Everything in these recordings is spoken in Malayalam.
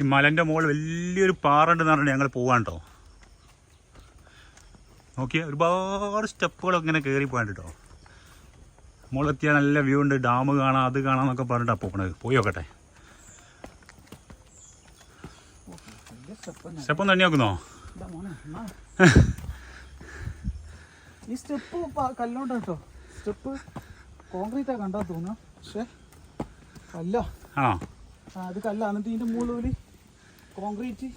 ഈ മലന്റെ മുകളിൽ വലിയൊരു പാറ ഉണ്ടെന്ന് പറഞ്ഞിട്ട് ഞങ്ങൾ പോവാൻ കേട്ടോ ഒരുപാട് സ്റ്റെപ്പുകളൊക്കെ ഇങ്ങനെ കയറി പോകാൻ കേട്ടോ മുകളിലെത്തിയാൽ നല്ല വ്യൂ ഉണ്ട് ഡാം കാണാം അത് കാണാം എന്നൊക്കെ പറഞ്ഞിട്ടാണ് പോകണത് പോയി നോക്കട്ടെ. സ്റ്റെപ്പ് തന്നെ നോക്കുന്നോ. ഈ സ്റ്റെപ്പ് കല്ലോണ്ട കേട്ടോ സ്റ്റെപ്പ് കോൺക്രീറ്റാ കണ്ടാ തോന്നുന്നു. പക്ഷേ കല്ല. ആണോ ആ അത് കല്ല. എന്നിട്ട് ഇതിന്റെ മുകളിൽ കോൺക്രീറ്റ്.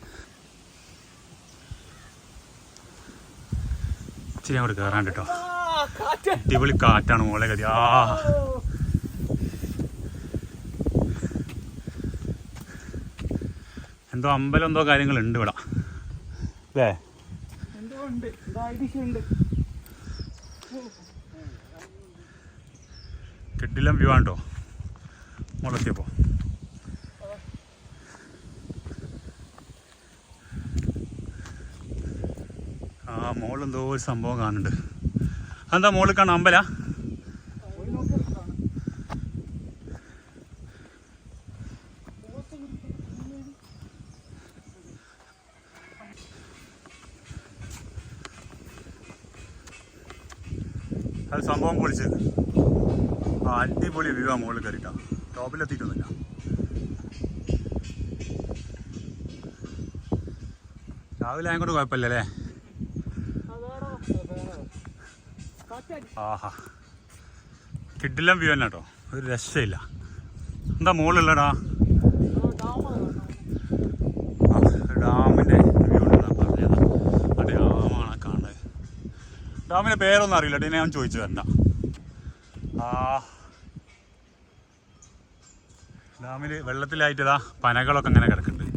ഇച്ചിരി അങ്ങോട്ട് കയറാൻ കേട്ടോ. അടിപൊളി കാറ്റാണ് മോളെ ഗതി. ആ. എന്തോ അമ്പലം എന്തോ കാര്യങ്ങളുണ്ട് ഇവിടെ. അല്ലേ? കിട്ടില്ലം വ്യൂ ആണ്ടോ മുളത്തിയപ്പോ ആ മോളിൽ എന്തോ ഒരു സംഭവം കാണുന്നുണ്ട്. അതെന്താ മോളിൽ കാണാം അമ്പല? അത് സംഭവം പൊളിച്ചത് ആ അടിപൊളി വ്യൂ ആ മുകളിൽ കയറിട്ടാ ടോപ്പിലെത്തിയിട്ടൊന്നുമില്ല രാവിലെ ആയതുകൊണ്ട് കുഴപ്പമില്ല അല്ലേ അതാടോ, അതാടോ. കാറ്റടി. ആഹാ. വ്യൂ തന്നെ കേട്ടോ. ഒരു രക്ഷയില്ല. എന്താ മുകളിലുള്ളടാ ഡാമിന്റെ വ്യൂ ഉണ്ടെന്നാ പറഞ്ഞത്. ഡാമാണ് കാണുന്നത്. ഡാമിന്റെ പേരൊന്നും അറിയില്ല കേട്ടോ ഞാൻ ചോദിച്ചു വരണ്ട. ആ. ഡാമിൽ വെള്ളത്തിലായിട്ടതാ പനകളൊക്കെ അങ്ങനെ കിടക്കുന്നുണ്ട്.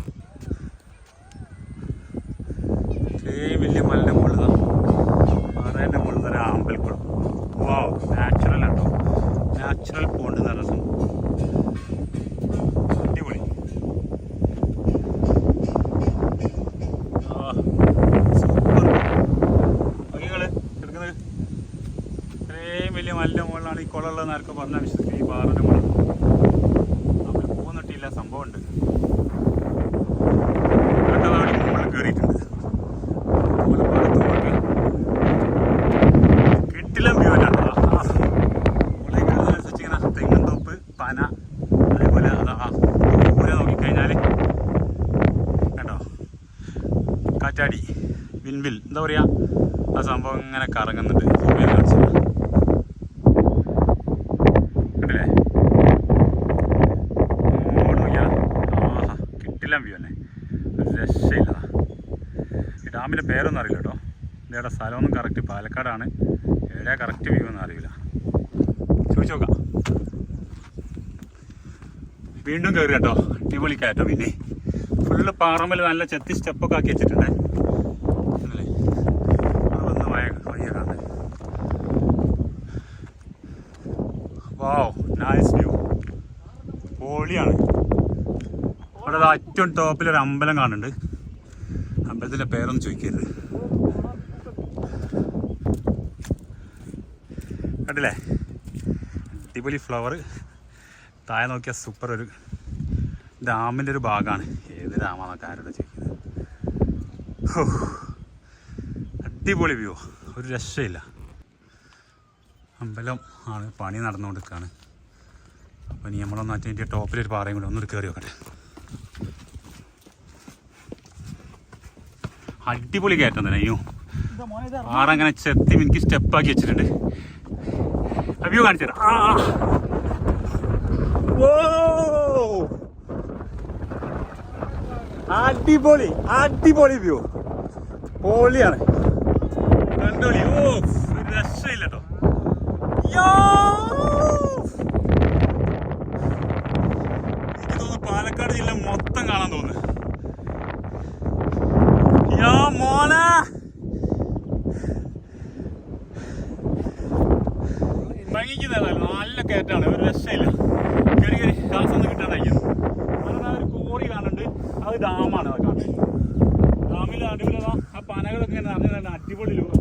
ഇത്രയും വലിയ മലിന്റെ മുകളിൽ പാറേന്റെ മുകളിൽ തന്നെ അമ്പൽക്കുളം വാവ് നാച്ചുറൽ ആട്ടോ നാച്ചുറൽ പോണ്ട് എന്ന് പറഞ്ഞ സംഭവം അടിപൊളി ആ, സൂപ്പർ. നോക്കിങ്ങൾ കിടക്കുന്നത് ഇത്രയും വലിയ മലിന്റെ മുകളിലാണ് പറഞ്ഞ വിശ്വസിക്കും ഈ പാറയുടെ മണി നമ്മൾ പോകുന്നിട്ടില്ല സംഭവമുണ്ട് കയറിയിട്ടുണ്ട് കിട്ടില്ല വ്യൂ പന അതാ കാറ്റാടി വിൻവിൽ. എന്താ പറയുക ആ സംഭവം ഇങ്ങനെ കറങ്ങുന്നുണ്ട്. ചെയ്ത് കാണിച്ചു തരാം. കണ്ടില്ലേ അങ്ങോട്ട് നോക്കിയാ ആഹാ കിട്ടില്ല വ്യൂ തന്നെ ഒരു രക്ഷയില്ല ഈ ഡാമിന്റെ പേരൊന്നും അറിയില്ല കേട്ടോ. ഇതേടെ സ്ഥലമൊന്നും കറക്റ്റ് പാലക്കാടാണ്. എവിടെയാ കറക്റ്റ് വ്യൂ ഒന്നും അറിയില്ല. ചോദിച്ചു നോക്കാം. വീണ്ടും കയറി കേട്ടോ. അടിപൊളി കയറ്റോ പിന്നെ ഫുള്ള് പാറമ്മൽ നല്ല ചെത്തി സ്റ്റെപ്പൊക്കെ ആക്കി വെച്ചിട്ടുണ്ട്. വാവ് നൈസ് വ്യൂ പൊളിയാണ് അവിടെ ഏറ്റവും ടോപ്പിൽ ഒരു അമ്പലം കാണുന്നുണ്ട്. അമ്പലത്തിന്റെ പേരൊന്നും ചോദിക്കരുത്. കണ്ടില്ലേ? അടിപൊളി ഫ്ലവർ താഴെ നോക്കിയാൽ സൂപ്പർ ഒരു ഡാമിന്റെ ഒരു ഭാഗമാണ് ഏത് ഡാമാണെന്നൊക്കെ ആരോട് ചോദിക്കുന്നത്? അടിപൊളി വ്യൂ ഒരു രക്ഷയില്ല. അമ്പലം ആണ് പണി നടന്നുകൊണ്ടിരിക്കുകയാണ് അപ്പോൾ ഇനി നമ്മളൊന്ന് ടോപ്പിലൊരു പാറയും കൂടെ ഒന്നൊരു കയറി നോക്കട്ടെ. അടിപൊളി കയറ്റം തന്നെ. അയ്യോ. ആറങ്ങനെ ചെത്തി എനിക്ക് സ്റ്റെപ്പാക്കി വെച്ചിട്ടുണ്ട്. അയ്യോ കാണിച്ചു തരാം. ആ ഓ അടിപൊളി അടിപൊളി വ്യൂ. പൊളിയാണ്. കണ്ടോളി. ഓ രക്ഷയില്ല കേട്ടോ! എനിക്ക് തോന്നുന്നു പാലക്കാട് ജില്ല മൊത്തം കാണാൻ തോന്നുന്നു. യാ മോനെ ഭംഗിക്കുന്നതല്ല നല്ല കയറ്റാണ് ഒരു രക്ഷയില്ല. കയറി കയറി ശ്വാസമൊന്നും കിട്ടാണ്ടായിരിക്കും അങ്ങനെ ഒരു കോറി കാണുന്നുണ്ട്. അത് ഡാമാണ് അത് കാണുന്നത്. ഡാമിൽ അടിപൊളി ആ പനകളൊക്കെ ഇങ്ങനെ നിറഞ്ഞ അടിപൊളി ലോ-